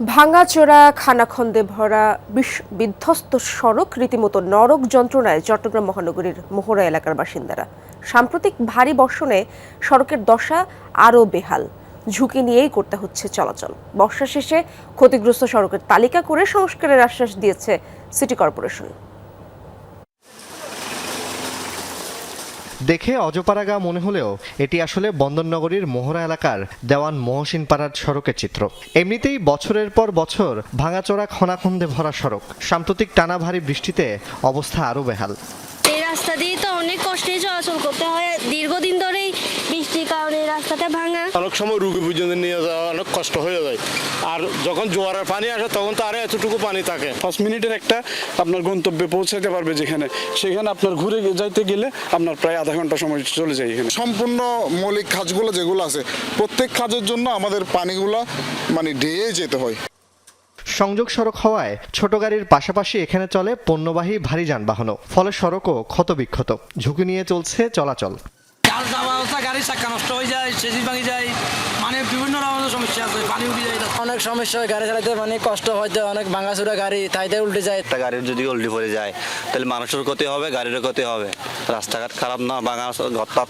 ভাঙাচোরা খানাখন্দে ভরা বিধ্বস্ত সড়ক রীতিমতো নরক যন্ত্রণায় চট্টগ্রাম মহানগরীর মোহরা এলাকার বাসিন্দারা। সাম্প্রতিক ভারী বর্ষণে সড়কের দশা আরও বেহাল। ঝুঁকি নিয়েই করতে হচ্ছে চলাচল। বর্ষা শেষে ক্ষতিগ্রস্ত সড়কের তালিকা করে সংস্কারের আশ্বাস দিয়েছে সিটি কর্পোরেশন। দেখে অজপাড়াগা মনে হলেও এটি আসলে বন্দরনগরীর মোহরা এলাকার দেওয়ান মহসিন পাড়ার সড়কের চিত্র। এমনিতেই বছরের পর বছর ভাঙাচোরা খনাখন্দে ভরা সড়ক। সাম্প্রতিক টানা ভারী বৃষ্টিতে অবস্থা আরও বেহাল। এই রাস্তা দিয়ে তো অনেক কষ্টে চলাচল করতে হয়। দীর্ঘদিন ধরেই বৃষ্টির কারণে রাস্তাটা ভাঙা। সময় রুগী পর্যন্ত নিয়ে যাওয়া অনেক কষ্ট হয়ে যায়। আর যখন জোয়ারের পানি আসে তখন তো আরও এতটুকু পানি থাকে। পাঁচ মিনিটের একটা আপনার গন্তব্যে পৌঁছাতে পারবে যেখানে। সেখানে আপনার ঘুরে যাইতে গেলে আপনার প্রায় আধা ঘণ্টা সময় চলে যায় এখানে। সম্পূর্ণ মৌলিক কাজগুলো যেগুলো আছে প্রত্যেক কাজের জন্য আমাদের পানিগুলো মানে ডেয়ে যেতে হয়। সংযোগ সড়ক হওয়ায় ছোট গাড়ির পাশাপাশি এখানে চলে পণ্যবাহী ভারী যানবাহনও। ফলে সড়কও ক্ষতবিক্ষত। ঝুঁকি নিয়ে চলছে চলাচল। গাড়ির চাক্কা নষ্ট হয়ে যায় সেজি ভাঙি যায় মানে বিভিন্ন রকমের সমস্যা আছে পানি উঠে যায় অনেক সমস্যা হয় গাড়ি চালাতে মানে কষ্ট হয়তো অনেক ভাঙাচোরা গাড়ি তাইতে উল্টে যায়। একটা গাড়ির যদি উল্টি পড়ে যায় তাহলে মানুষের ক্ষতি হবে গাড়িরও ক্ষতি হবে। রাস্তাঘাট খারাপ না ভাঙা ঘরটা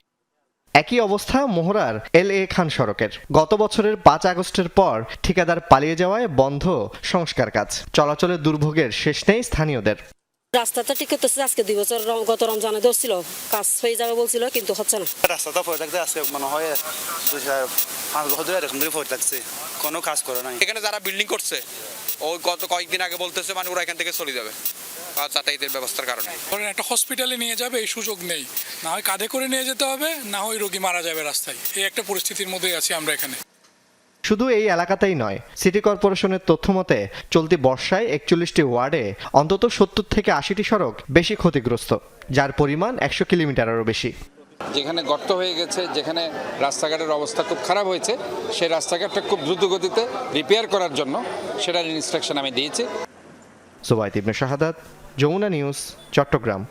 একই অবস্থা মোহরার এল এ খান সড়কের। গত বছরের পাঁচ আগস্টের পর ঠিকাদার পালিয়ে যাওয়ায় বন্ধ সংস্কার কাজ। চলাচলের দুর্ভোগের শেষ নেই স্থানীয়দের। রাস্তাটা ঠিক করতেছে আজকে দুই বছর গত রমজানে ধরছিল। কাজ হয়ে যাবে বলছিল কিন্তু হচ্ছে না। রাস্তাটা পড়ে থাকতে আজকে মনে হয় দুই চার পাঁচ বছর ধরে এরকম ধরে পড়ে থাকছে কোনো কাজ করে নাই। এখানে যারা বিল্ডিং করছে ওই গত কয়েকদিন আগে বলতেছে মানে ওরা এখান থেকে চলে যাবে। আর যাতায়াতের ব্যবস্থার কারণে। ধরেন একটা হসপিটালে নিয়ে যাবে এই সুযোগ নেই। না হয় কাঁধে করে নিয়ে যেতে হবে না হয় রোগী মারা যাবে রাস্তায়। এই একটা পরিস্থিতির মধ্যেই আছি আমরা এখানে। শুধু এই এলাকাতেই নয় সিটি কর্পোরেশনের তথ্য মতে চলতি বর্ষায় একচল্লিশটি ওয়ার্ডে অন্তত সত্তর থেকে আশিটি সড়ক বেশি ক্ষতিগ্রস্ত যার পরিমাণ একশো কিলোমিটারেরও বেশি। যেখানে গর্ত হয়ে গেছে যেখানে রাস্তাঘাটের অবস্থা খুব খারাপ হয়েছে সেই রাস্তাঘাটটা খুব দ্রুত গতিতে রিপেয়ার করার জন্য সেটার ইনস্ট্রাকশন আমি দিয়েছি। জোবাইত ইবনে শাহাদাত যমুনা নিউজ চট্টগ্রাম।